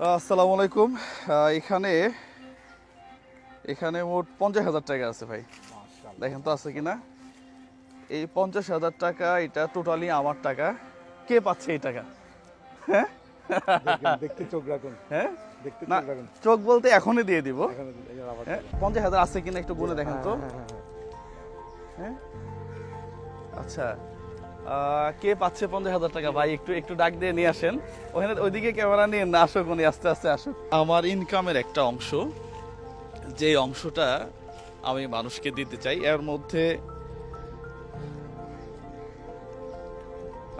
আসসালামু আলাইকুম। এখানে এখানে মোট পঞ্চাশ হাজার টাকা আছে ভাই। দেখেন তো আছে কিনা? এই পঞ্চাশ হাজার টাকা এটা টোটালি আমার টাকা। কে পাচ্ছে এই টাকা? হ্যাঁ? দেখতে চোখ রাখুন। হ্যাঁ? না চোখ বলতে এখনই দিয়ে দিব। হ্যাঁ? পঞ্চাশ হাজার আছে কিনা একটু গুনে দেখেন তো। হ্যাঁ, হ্যাঁ, হ্যাঁ, আচ্ছা। কে পাচ্ছে পঞ্চাশ হাজার টাকা? ভাই, একটু একটু ডাক দিয়ে নিয়ে আসেন। ওখানে ওইদিকে ক্যামেরা নিয়ে না আসুক, উনি আস্তে আস্তে আসুক। আমার ইনকামের একটা অংশ, যে অংশটা আমি মানুষকে দিতে চাই, এর মধ্যে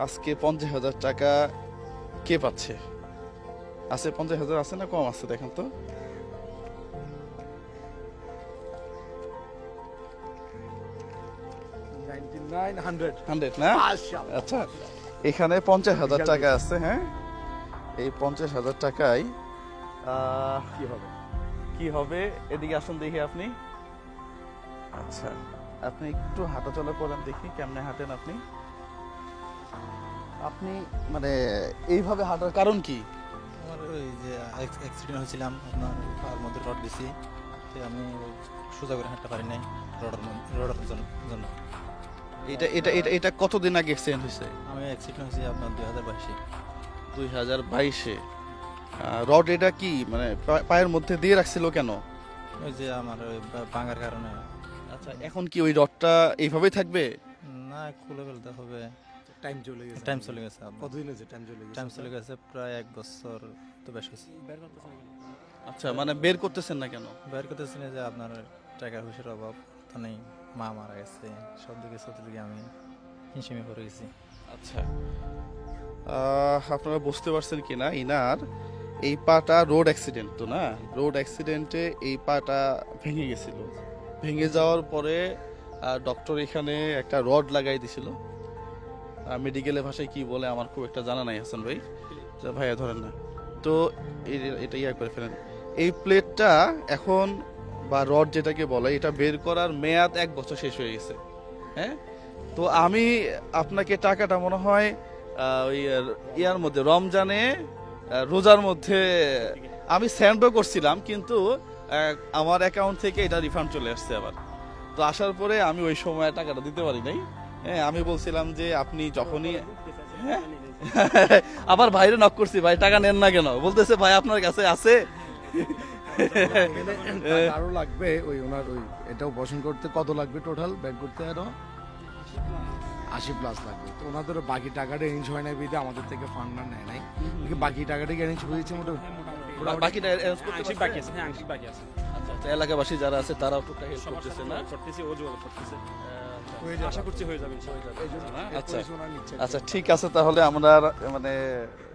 আজকে পঞ্চাশ হাজার টাকা কে পাচ্ছে? আছে পঞ্চাশ হাজার আছে না কম আছে, দেখেন তো? হান্ড্রেড না? মাশাআল্লাহ। আচ্ছা এখানে পঞ্চাশ হাজার টাকা আছে হ্যাঁ? এই পঞ্চাশ হাজার টাকায় কি হবে? কি হবে? এদিকে আসুন দেখি আপনি। আচ্ছা আপনি একটু হাঁটা চলা করেন দেখি কেমনে হাঁটেন আপনি। আপনি মানে এইভাবে হাঁটার কারণ কি? আমার ওই যে অ্যাক্সিডেন্ট হয়েছিলাম আপনার পায়ের মধ্যে রড দিছি। তো আমি সোজা করে হাঁটতে পারি নাই রডের রডের জন্য। এটা এটা এটা এটা কতদিন আগে অ্যাক্সিডেন্ট হয়েছে? আমি অ্যাক্সিডেন্ট হয়েছি আপনার দুই হাজার বাইশে। দুই হাজার বাইশে। রড এটা কি? মানে পায়ের মধ্যে দিয়ে রাখছিল কেন? ওই যে আমার ওই ভাঙার কারণে। আচ্ছা এখন কি ওই রডটা এইভাবেই থাকবে? না খুলে ফেলতে হবে। টাইম চলে গেছে। টাইম চলে গেছে কতদিন হয়েছে টাইম চলে গেছে? টাইম চলে গেছে প্রায় এক বছর তো বেশ হয়েছে। আচ্ছা মানে বের করতেছেন না কেন? বের করতেছেন না যে আপনার টাকা পয়সার অভাব তো নেই। মা মারা গেছে, সব দিকে চতুর্দিকে আমি হিসেবে পড়ে গেছি। আচ্ছা। আপনারা বুঝতে পারছেন কিনা, ইনার এই পাটা রোড অ্যাক্সিডেন্ট তো না? রোড অ্যাক্সিডেন্টে এই পাটা ভেঙে গেছিল। ভেঙে যাওয়ার পরে ডক্টর এখানে একটা রড লাগাই দিছিল। মেডিকেলের ভাষায় কি বলে আমার খুব একটা জানা নাই, হাসান ভাই। ভাইয়া ধরেন না। তো এটা ইয়া করে ফেলেন। এই প্লেটটা এখন বা রড যেটাকে বলে, এটা বের করার মেয়াদ এক বছর শেষ হয়ে গেছে। হ্যাঁ? তো আমি আপনাকে টাকাটা মনে হয় ওই ইয়ার মধ্যে, রমজানে রোজার মধ্যে, আমি স্যান্ডও করছিলাম, কিন্তু আমার অ্যাকাউন্ট থেকে এটা রিফান্ড চলে আসছে আবার। তো আসার পরে আমি ওই সময় টাকাটা দিতে পারি নাই। হ্যাঁ আমি বলছিলাম যে আপনি যখনই হ্যাঁ? আবার বাইরে নক করছি, ভাই, টাকা নেন না কেন? বলতেছে, ভাই, আপনার কাছে আছে? আরও লাগবে ওই ওনার ওই এটা অপারেশন করতে কত লাগবে টোটাল ব্যাক করতে আরও? আশি প্লাস লাগবে। তো ওনাদের বাকি টাকাটা এরেঞ্জ হয় নাই বিধে আমাদের থেকে ফান্ড নেয় নাই। বাকি টাকাটা কি এরেঞ্জ হয়েছে মোটামুটি? বাকিটা করতে বাকি আছে হ্যাঁ আংশিক বাকি আছে। আচ্ছা আচ্ছা এলাকাবাসী যারা আছে তারাও টুকটাক হেল্প করতেছে না? করতেছি ও যোগাযোগ করতেছে আশা করছি হয়ে যাবে জন্য আচ্ছা। আচ্ছা ঠিক আছে তাহলে আমরা আর মানে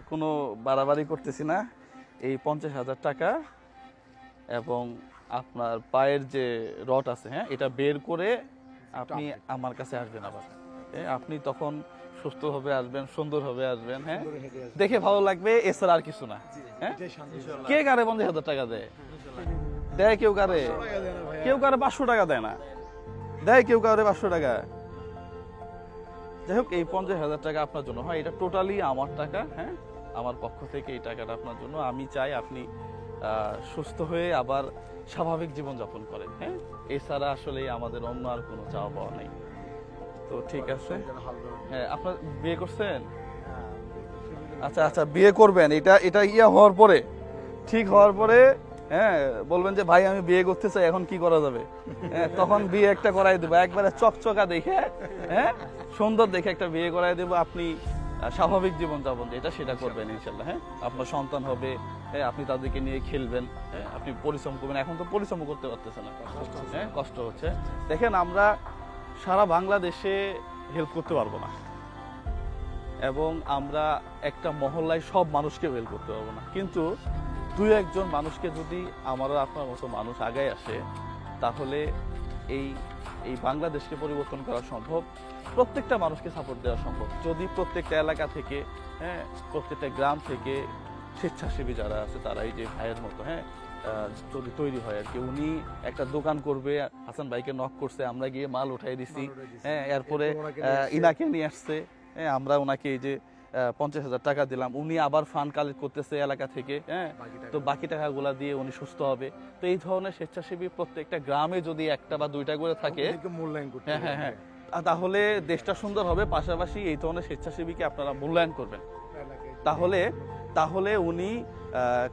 কোনো বাড়াবাড়ি করতেছি না। এই পঞ্চাশ হাজার টাকা এবং আপনার পায়ের যে রড আছে হ্যাঁ এটা বের করে আপনি আমার কাছে আসবেন আবার। আপনি তখন সুস্থভাবে আসবেন সুন্দরভাবে আসবেন হ্যাঁ। দেখে ভালো লাগবে এছাড়া আর কিছু না। হ্যাঁ? কে কারে পঞ্চাশ হাজার টাকা দেয়? দেয় কেউ কারে? কেউ কারে পাঁচশো টাকা দেয় না। দেয় কেউ কারে পাঁচশো টাকা। যাই হোক এই পঞ্চাশ হাজার টাকা আপনার জন্য। হয় এটা টোটালি আমার টাকা হ্যাঁ? আমার পক্ষ থেকে এই টাকাটা আপনার জন্য। আমি চাই আপনি সুস্থ হয়ে আবার স্বাভাবিক জীবন যাপন করেন হ্যাঁ? এছাড়া আসলে আমাদের অন্য আর কোনো চাওয়া পাওয়া নেই। তো ঠিক আছে। হ্যাঁ আপনার বিয়ে করছেন? আচ্ছা আচ্ছা বিয়ে করবেন। এটা এটা ইয়া হওয়ার পরে ঠিক হওয়ার পরে হ্যাঁ বলবেন যে ভাই আমি বিয়ে করতে চাই এখন কি করা যাবে? হ্যাঁ, তখন বিয়ে একটা করাই দেবো। একবারে চকচকা দেখে হ্যাঁ? সুন্দর দেখে একটা বিয়ে করাই দেবো। আপনি স্বাভাবিক জীবন যাপন যেটা সেটা করবেন ইনশাল্লাহ হ্যাঁ? আপনার সন্তান হবে হ্যাঁ আপনি তাদেরকে নিয়ে খেলবেন হ্যাঁ আপনি পরিশ্রম করবেন। এখন তো পরিশ্রম করতে পারতেছেন না হ্যাঁ কষ্ট হচ্ছে। দেখেন, আমরা সারা বাংলাদেশে হেল্প করতে পারব না। এবং আমরা একটা মহল্লায় সব মানুষকে হেল্প করতে পারব না। কিন্তু দুই একজন মানুষকে যদি আমারও আপনার মতো মানুষ আগায় আসে, তাহলে এই এই বাংলাদেশকে পরিবর্তন করা সম্ভব। প্রত্যেকটা মানুষকে সাপোর্ট দেওয়া সম্ভব। যদি প্রত্যেকটা এলাকা থেকে হ্যাঁ প্রত্যেকটা গ্রাম থেকে স্বেচ্ছাসেবী যারা আছে তারা এই যে ভাইয়ের মতো হ্যাঁ যদি তৈরি হয় আর কি উনি একটা দোকান করবে হাসান ভাইকে নক করছে আমরা গিয়ে মাল উঠাই দিছি। হ্যাঁ এরপরে। ইনাকে নিয়ে আসছে হ্যাঁ আমরা ওনাকে এই যে পঞ্চাশ হাজার টাকা দিলাম উনি আবার ফান্ড কালেক্ট করতেছে এলাকা থেকে হ্যাঁ বাকি টাকা- তো বাকি টাকাগুলা দিয়ে উনি সুস্থ হবে। তো এই ধরনের স্বেচ্ছাসেবী প্রত্যেকটা গ্রামে যদি একটা বা দুইটা করে থাকে ওদেরকে মূল্যায়ন করতে হ্যাঁ হ্যাঁ হ্যাঁ। তাহলে দেশটা সুন্দর হবে পাশাপাশি এই ধরনের স্বেচ্ছাসেবীকে আপনারা মূল্যায়ন করবেন। তাহলে তাহলে উনি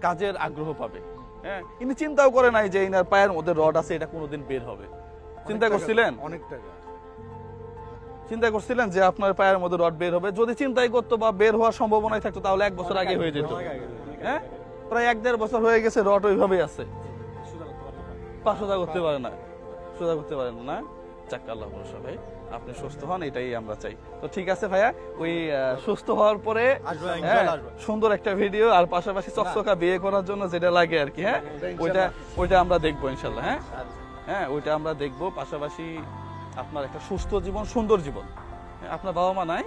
কাজের আগ্রহ পাবে। হ্যাঁ? ইনি চিন্তাও করে নাই যে ইনার পায়ের মধ্যে রড আছে এটা কোনোদিন বের হবে। চিন্তা করছিলেন? অনেক টাকা। চিন্তা করছিলেন যে আপনার পায়ের মধ্যে রড বের হবে? যদি চিন্তাই করতো বা বের হওয়ার সম্ভাবনাই থাকতো তাহলে এক বছর আগে হয়ে যেত। হ্যাঁ? প্রায় এক দেড় বছর হয়ে গেছে রড ওইভাবেই আছে। পা সোজা করতে পারে না। সোজা করতে পারে না? আল্লাহ ভরসা ভাই। আপনি সুস্থ হন এটাই আমরা চাই। তো ঠিক আছে ভাইয়া ওই সুস্থ হওয়ার পরে হ্যাঁ, সুন্দর একটা ভিডিও আর পাশাপাশি চকচকা বিয়ে করার জন্য যেটা লাগে আর কি হ্যাঁ ওইটা ওইটা আমরা দেখব ইনশাল্লাহ হ্যাঁ। হ্যাঁ ওইটা আমরা দেখব পাশাপাশি আপনার একটা সুস্থ জীবন সুন্দর জীবন। হ্যাঁ, আপনার বাবা মা নাই?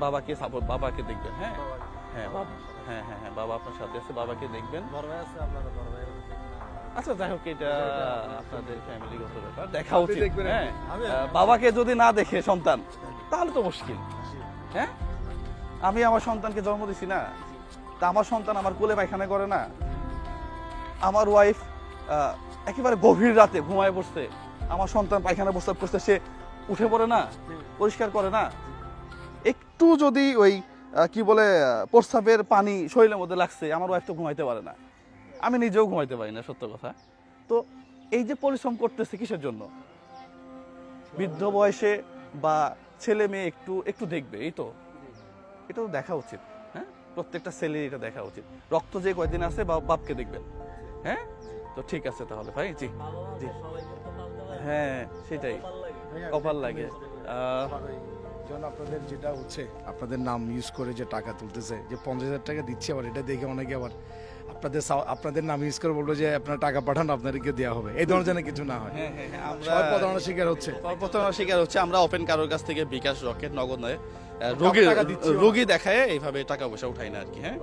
বাবাকে সাপোর্ট বাবাকে দেখবেন হ্যাঁ। হ্যাঁ হ্যাঁ হ্যাঁ হ্যাঁ বাবা আপনার সাথে আছে বাবাকে দেখবেন। আচ্ছা যাই হোক এটা আপনাদের ফ্যামিলিগত ব্যাপার দেখা উচিত হ্যাঁ? বাবাকে যদি না দেখে সন্তান তাহলে তো মুশকিল হ্যাঁ? আমি আমার সন্তানকে জন্ম দিছি না তা আমার সন্তান আমার কোলে পায়খানা করে না। আমার ওয়াইফ একেবারে গভীর রাতে ঘুমায় বসতে আমার সন্তান পায়খানা প্রস্তাব করতে সে উঠে পড়ে না পরিষ্কার করে না। একটু যদি ওই কি বলে আহ, প্রস্রাবের পানি শরীরের মধ্যে লাগছে আমার ওয়াইফ তো ঘুমাইতে পারে না। আমি নিজেও ঘুমাইতে পারি না, সত্য কথা। তো এই যে পরিশ্রম করতেছে কিসের জন্য? বৃদ্ধ বয়সে বা ছেলে মেয়ে একটু একটু দেখবে, এই তো? এটা তো দেখা উচিত হ্যাঁ? প্রত্যেকটা ছেলের এটা দেখা উচিত। রক্ত যে কয়দিন আছে, বা বাপকে দেখবেন হ্যাঁ? তো ঠিক আছে তাহলে ভাই, জি জি। হ্যাঁ সেটাই কপাল লাগে। আপনাদের যেটা হচ্ছে, আপনাদের নাম ইউজ করে যে টাকা তুলতেছে, যে পঞ্চাশ হাজার টাকা দিচ্ছে আবার, এটা দেখে অনেকে আবার আপনাদের আপনাদের নাম ইউজ করে বলব যে আপনার টাকা পাঠান আপনাদেরকে দেওয়া হবে। এই ধরনের যেন কিছু না হয়। হ্যাঁ হ্যাঁ হ্যাঁ, আমরা প্রতারণার শিকার হচ্ছে। প্রতারণার শিকার হচ্ছে। আমরা ওপেন কারোর কাছ থেকে বিকাশ রকেট নগদ নয় রোগী রোগী দেখায় এইভাবে টাকা পয়সা উঠাই না আর কি হ্যাঁ?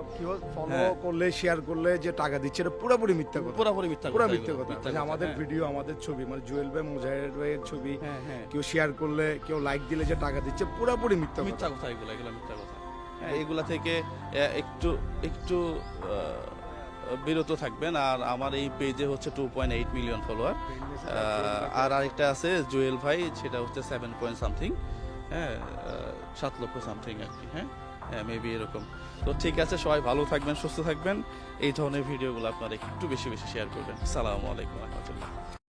ফলো। করলে শেয়ার করলে যে টাকা দিচ্ছে এটা পুরোপুরি মিথ্যা কথা। পুরোপুরি মিথ্যা পুরো মিথ্যা কথা। আমাদের। ভিডিও আমাদের ছবি মানে জুয়েল ভাই মুজাহিদ ভাইয়ের ছবি কেউ শেয়ার করলে কেউ লাইক দিলে যে টাকা দিচ্ছে পুরোপুরি মিথ্যা কথা। মিথ্যা কথা এগুলো এগুলো মিথ্যা কথা। হ্যাঁ এগুলা থেকে একটু একটু বিরত থাকবেন। আর আমার এই পেজে হচ্ছে two point eight million follower আর আরেকটা আছে জুয়েল ভাই, সেটা হচ্ছে সেভেন পয়েন্ট সামথিং হ্যাঁ সাত লক্ষ সামথিং আর কি হ্যাঁ? হ্যাঁ মেবি এরকম। তো ঠিক আছে, সবাই ভালো থাকবেন, সুস্থ থাকবেন। এই ধরনের ভিডিওগুলো আপনারা একটু বেশি বেশি শেয়ার করবেন। সালামু আলাইকুম রহমতুল্লাহ।